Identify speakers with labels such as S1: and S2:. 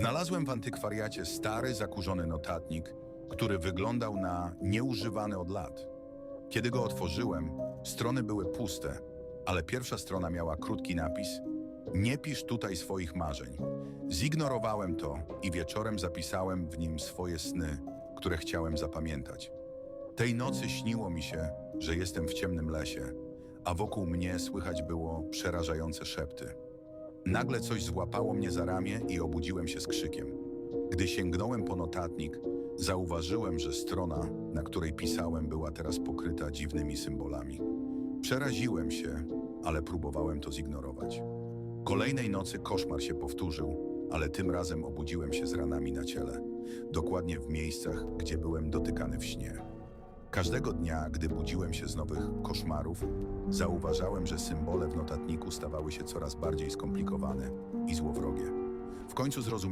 S1: Znalazłem w antykwariacie stary, zakurzony notatnik, który wyglądał na nieużywany od lat. Kiedy go otworzyłem, strony były puste, ale pierwsza strona miała krótki napis: Nie pisz tutaj swoich marzeń. Zignorowałem to i wieczorem zapisałem w nim swoje sny, które chciałem zapamiętać. Tej nocy śniło mi się, że jestem w ciemnym lesie, a wokół mnie słychać było przerażające szepty. Nagle coś złapało mnie za ramię i obudziłem się z krzykiem. Gdy sięgnąłem po notatnik, zauważyłem, że strona, na której pisałem, była teraz pokryta dziwnymi symbolami. Przeraziłem się, ale próbowałem to zignorować. Kolejnej nocy koszmar się powtórzył, ale tym razem obudziłem się z ranami na ciele, dokładnie w miejscach, gdzie byłem dotykany w śnie. Każdego dnia, gdy budziłem się z nowych koszmarów, zauważałem, że symbole w notatniku stawały się coraz bardziej skomplikowane i złowrogie. W końcu zrozumiałem,